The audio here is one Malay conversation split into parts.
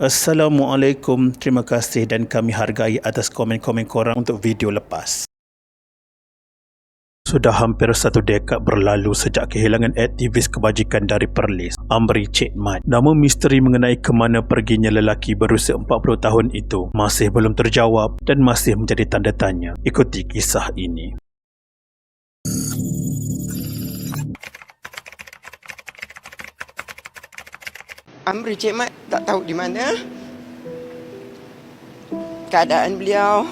Assalamualaikum, terima kasih dan kami hargai atas komen-komen korang untuk video lepas. Sudah hampir satu dekad berlalu sejak kehilangan aktivis kebajikan dari Perlis, Amri Cik Mat. Namun misteri mengenai ke mana perginya lelaki berusia 40 tahun itu masih belum terjawab dan masih menjadi tanda tanya. Ikuti kisah ini. Amri Cik Mat tak tahu di mana keadaan beliau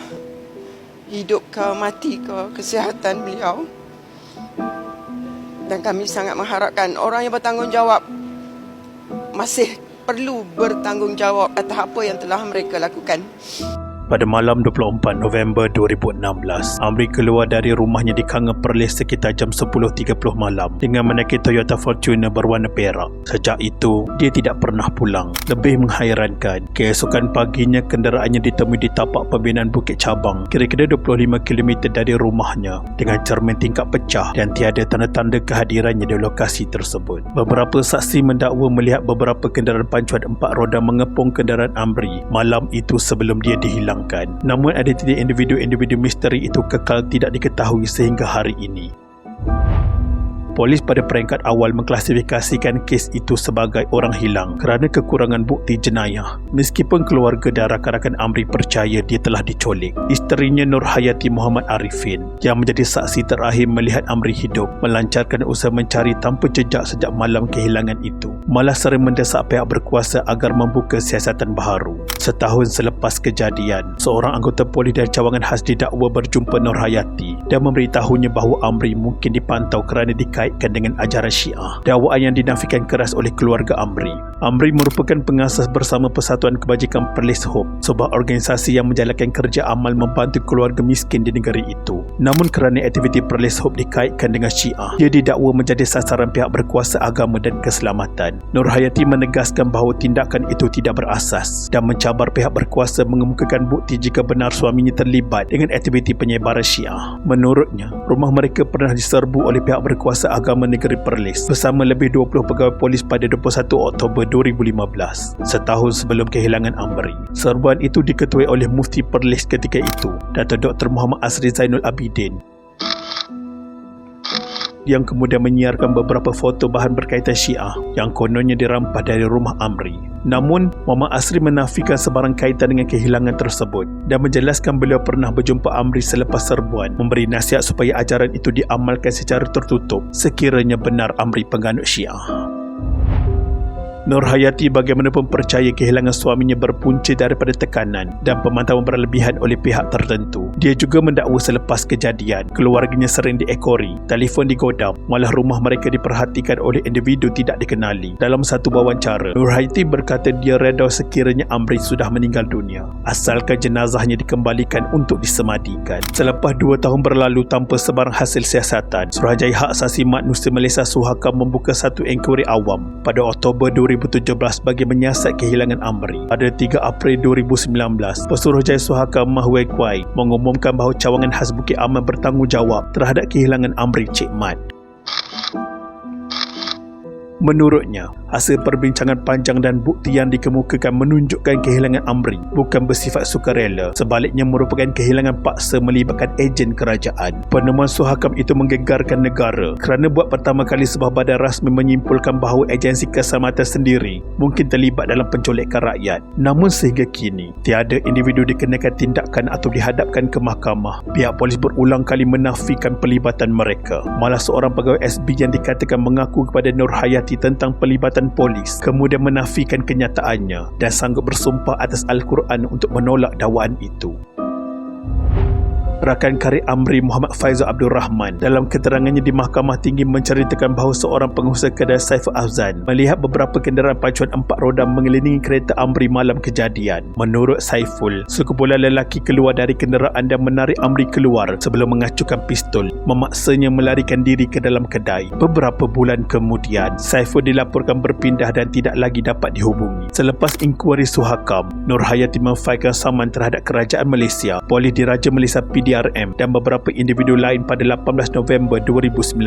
hidup ke mati ke kesihatan beliau dan kami sangat mengharapkan orang yang bertanggungjawab masih perlu bertanggungjawab atas apa yang telah mereka lakukan. Pada malam 24 November 2016, Amri keluar dari rumahnya di Kanga Perlis sekitar jam 10.30 malam dengan menaiki Toyota Fortuner berwarna perak. Sejak itu, dia tidak pernah pulang. Lebih menghairankan, keesokan paginya kenderaannya ditemui di tapak pembinaan Bukit Cabang kira-kira 25 km dari rumahnya dengan cermin tingkap pecah dan tiada tanda-tanda kehadirannya di lokasi tersebut. Beberapa saksi mendakwa melihat beberapa kenderaan pancuan empat roda mengepung kenderaan Amri malam itu sebelum dia dihilang dihilangkan. Namun identiti individu-individu misteri itu kekal tidak diketahui sehingga hari ini polis pada peringkat awal mengklasifikasikan kes itu sebagai orang hilang kerana kekurangan bukti jenayah. Meskipun keluarga dan rakan-rakan Amri percaya dia telah dicolik, isterinya Nur Hayati Muhammad Arifin yang menjadi saksi terakhir melihat Amri hidup melancarkan usaha mencari tanpa jejak sejak malam kehilangan itu. Malah sering mendesak pihak berkuasa agar membuka siasatan baharu. Setahun selepas kejadian, seorang anggota polis dari cawangan khas didakwa berjumpa Nur Hayati dan memberitahunya bahawa Amri mungkin dipantau kerana dikait dikaitkan dengan ajaran Syiah. Dakwaan yang dinafikan keras oleh keluarga Amri. Amri merupakan pengasas bersama Persatuan Kebajikan Perlis Hope, sebuah organisasi yang menjalankan kerja amal membantu keluarga miskin di negara itu. Namun kerana aktiviti Perlis Hope dikaitkan dengan Syiah, dia didakwa menjadi sasaran pihak berkuasa agama dan keselamatan. Nur Hayati menegaskan bahawa tindakan itu tidak berasas dan mencabar pihak berkuasa mengemukakan bukti jika benar suaminya terlibat dengan aktiviti penyebaran Syiah. Menurutnya, rumah mereka pernah diserbu oleh pihak berkuasa Agama Negeri Perlis bersama lebih 20 pegawai polis pada 21 Oktober 2015, setahun sebelum kehilangan Amri. Serbuan itu diketuai oleh Mufti Perlis ketika itu, Dato' Dr. Muhammad Asri Zainul Abidin yang kemudian menyiarkan beberapa foto bahan berkaitan Syiah yang kononnya dirampas dari rumah Amri. Namun, Muhammad Asri menafikan sebarang kaitan dengan kehilangan tersebut dan menjelaskan beliau pernah berjumpa Amri selepas serbuan memberi nasihat supaya ajaran itu diamalkan secara tertutup sekiranya benar Amri penganut Syiah. Nur Hayati bagaimanapun percaya kehilangan suaminya berpunca daripada tekanan dan pemantauan berlebihan oleh pihak tertentu. Dia juga mendakwa selepas kejadian, keluarganya sering diekori, telefon digodam, malah rumah mereka diperhatikan oleh individu tidak dikenali. Dalam satu wawancara, Nur Hayati berkata dia reda sekiranya Amri sudah meninggal dunia, asalkan jenazahnya dikembalikan untuk disemadikan. Selepas dua tahun berlalu tanpa sebarang hasil siasatan, Suruhanjaya Hak Asasi Manusia Malaysia Suhaka membuka satu inkuari awam pada Oktober 2000 2017 bagi menyiasat kehilangan Amri. Pada 3 April 2019, Pesuruhjaya Suhaka Mahwai Kuai mengumumkan bahawa cawangan khas Bukit Aman bertanggungjawab terhadap kehilangan Amri Cik Mat. Menurutnya, hasil perbincangan panjang dan bukti yang dikemukakan menunjukkan kehilangan Amri bukan bersifat sukarela, sebaliknya merupakan kehilangan paksa melibatkan ejen kerajaan. Penemuan Suhakam itu menggegarkan negara kerana buat pertama kali sebuah badan rasmi menyimpulkan bahawa agensi keselamatan sendiri mungkin terlibat dalam pencolekan rakyat. Namun sehingga kini, tiada individu dikenakan tindakan atau dihadapkan ke mahkamah. Pihak polis berulang kali menafikan pelibatan mereka. Malah seorang pegawai SB yang dikatakan mengaku kepada Nur Hayat hati tentang pelibatan polis kemudian menafikan kenyataannya dan sanggup bersumpah atas Al-Quran untuk menolak dakwaan itu rakan karib Amri Muhammad Faizal Abdul Rahman dalam keterangannya di Mahkamah Tinggi menceritakan bahawa seorang pengusaha kedai Saiful Afzan melihat beberapa kenderaan pacuan empat roda mengelilingi kereta Amri malam kejadian. Menurut Saiful, sekumpulan lelaki keluar dari kenderaan dan menarik Amri keluar sebelum mengacukan pistol, memaksanya melarikan diri ke dalam kedai. Beberapa bulan kemudian, Saiful dilaporkan berpindah dan tidak lagi dapat dihubungi. Selepas inkuari Suhakam, Nur Hayati memfailkan saman terhadap kerajaan Malaysia. Polis diraja Malaysia PD PDRM dan beberapa individu lain pada 18 November 2019.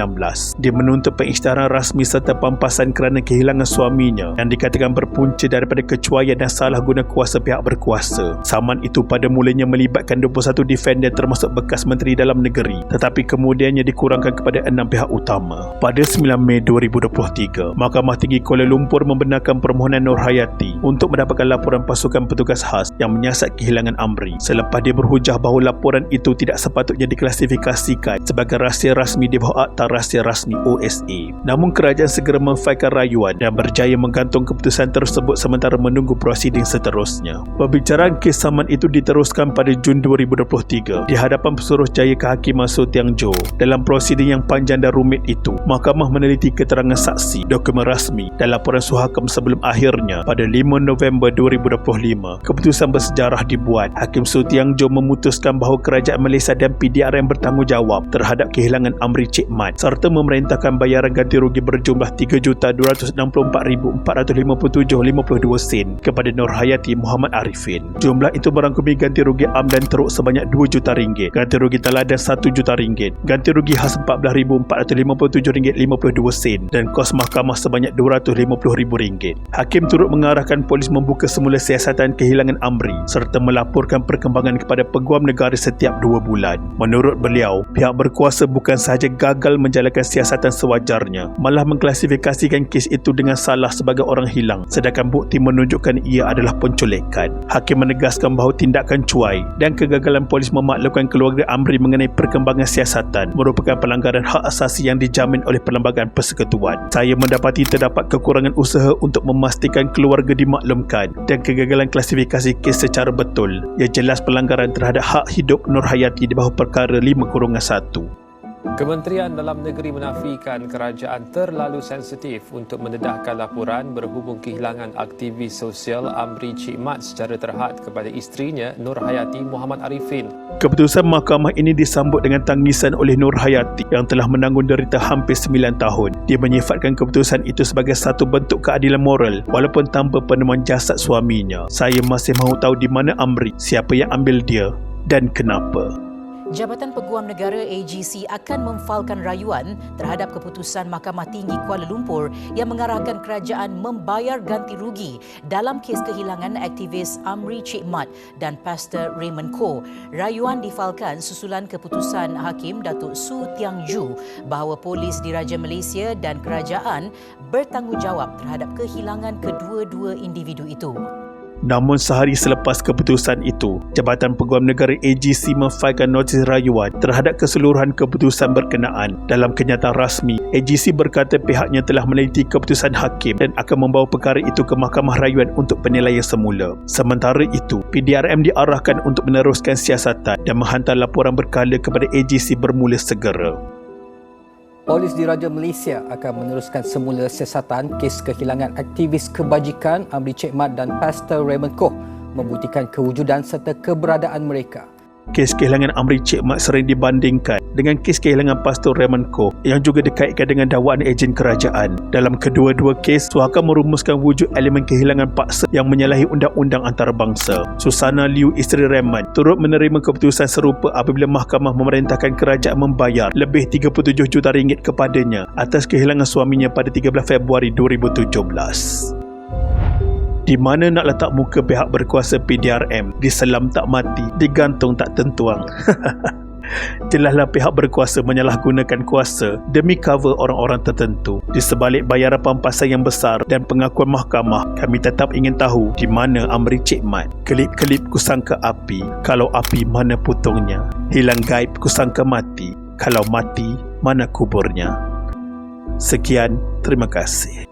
Dia menuntut pengisytiharan rasmi serta pampasan kerana kehilangan suaminya yang dikatakan berpunca daripada kecuaian dan salah guna kuasa pihak berkuasa. Saman itu pada mulanya melibatkan 21 defender termasuk bekas Menteri Dalam Negeri tetapi kemudiannya dikurangkan kepada enam pihak utama. Pada 9 Mei 2023, Mahkamah Tinggi Kuala Lumpur membenarkan permohonan Nur Hayati untuk mendapatkan laporan pasukan petugas khas yang menyiasat kehilangan Amri selepas dia berhujah bahawa laporan itu tidak sepatutnya diklasifikasikan sebagai rahsia rasmi di bawah Akta Rahsia Rasmi OSA. Namun kerajaan segera memfailkan rayuan dan berjaya menggantung keputusan tersebut sementara menunggu prosiding seterusnya. Pembicaraan kes saman itu diteruskan pada Jun 2023 di hadapan pesuruh jaya kehakiman Sutiang Jo. Dalam prosiding yang panjang dan rumit itu, mahkamah meneliti keterangan saksi, dokumen rasmi dan laporan suhakam sebelum akhirnya pada 5 November 2025, keputusan bersejarah dibuat. Hakim Sutiang Jo memutuskan bahawa kerajaan Malaysia dan PDRM bertanggungjawab terhadap kehilangan Amri Cik Mat serta memerintahkan bayaran ganti rugi berjumlah 3,264,457.52 sen kepada Nur Hayati Muhammad Arifin. Jumlah itu merangkumi ganti rugi am dan teruk sebanyak 2 juta ganti rugi teladan 1 juta ganti rugi khas RM14,457.52 sen dan kos mahkamah sebanyak RM250,000. Hakim turut mengarahkan polis membuka semula siasatan kehilangan Amri serta melaporkan perkembangan kepada peguam negara setiap dua bulan. Menurut beliau, pihak berkuasa bukan sahaja gagal menjalankan siasatan sewajarnya, malah mengklasifikasikan kes itu dengan salah sebagai orang hilang sedangkan bukti menunjukkan ia adalah penculikan. Hakim menegaskan bahawa tindakan cuai dan kegagalan polis memaklumkan keluarga Amri mengenai perkembangan siasatan merupakan pelanggaran hak asasi yang dijamin oleh Perlembagaan Persekutuan. Saya mendapati terdapat kekurangan usaha untuk memastikan keluarga dimaklumkan dan kegagalan klasifikasi kes secara betul. Ia jelas pelanggaran terhadap hak hidup Nur Hayati di bawah perkara 5-1. Kementerian Dalam Negeri menafikan kerajaan terlalu sensitif untuk mendedahkan laporan berhubung kehilangan aktivis sosial Amri Cik Mat secara terhad kepada isterinya Nur Hayati Muhammad Arifin. Keputusan mahkamah ini disambut dengan tangisan oleh Nur Hayati yang telah menanggung derita hampir 9 tahun. Dia menyifatkan keputusan itu sebagai satu bentuk keadilan moral walaupun tanpa penemuan jasad suaminya. Saya masih mahu tahu di mana Amri, siapa yang ambil dia dan kenapa. Jabatan Peguam Negara AGC akan memfalkan rayuan terhadap keputusan Mahkamah Tinggi Kuala Lumpur yang mengarahkan kerajaan membayar ganti rugi dalam kes kehilangan aktivis Amri Cik Mat dan Pastor Raymond Koh. Rayuan difalkan susulan keputusan Hakim Datuk Su Tiang Ju bahawa polis diraja Malaysia dan kerajaan bertanggungjawab terhadap kehilangan kedua-dua individu itu. Namun sehari selepas keputusan itu, Jabatan Peguam Negara AGC memfailkan notis rayuan terhadap keseluruhan keputusan berkenaan. Dalam kenyataan rasmi, AGC berkata pihaknya telah meneliti keputusan hakim dan akan membawa perkara itu ke Mahkamah Rayuan untuk penilaian semula. Sementara itu, PDRM diarahkan untuk meneruskan siasatan dan menghantar laporan berkala kepada AGC bermula segera. Polis Diraja Malaysia akan meneruskan semula siasatan kes kehilangan aktivis kebajikan Amri Cik Mat dan Pastor Raymond Koh membuktikan kewujudan serta keberadaan mereka. Kes kehilangan Amri Cik Mat sering dibandingkan dengan kes kehilangan Pastor Raymond Koh yang juga dikaitkan dengan dakwaan ejen kerajaan. Dalam kedua-dua kes, suaka merumuskan wujud elemen kehilangan paksa yang menyalahi undang-undang antarabangsa. Susana Liu, isteri Raymond, turut menerima keputusan serupa apabila mahkamah memerintahkan kerajaan membayar lebih 37 juta ringgit kepadanya atas kehilangan suaminya pada 13 Februari 2017 di mana nak letak muka pihak berkuasa PDRM diselam tak mati digantung tak tentuang Jelaslah pihak berkuasa menyalahgunakan kuasa demi cover orang-orang tertentu. Di sebalik bayaran pampasan yang besar dan pengakuan mahkamah, kami tetap ingin tahu di mana Amri Cik Mat. Kelip-kelip kusangka api, kalau api mana putungnya. Hilang gaib kusangka mati, kalau mati mana kuburnya. Sekian, terima kasih.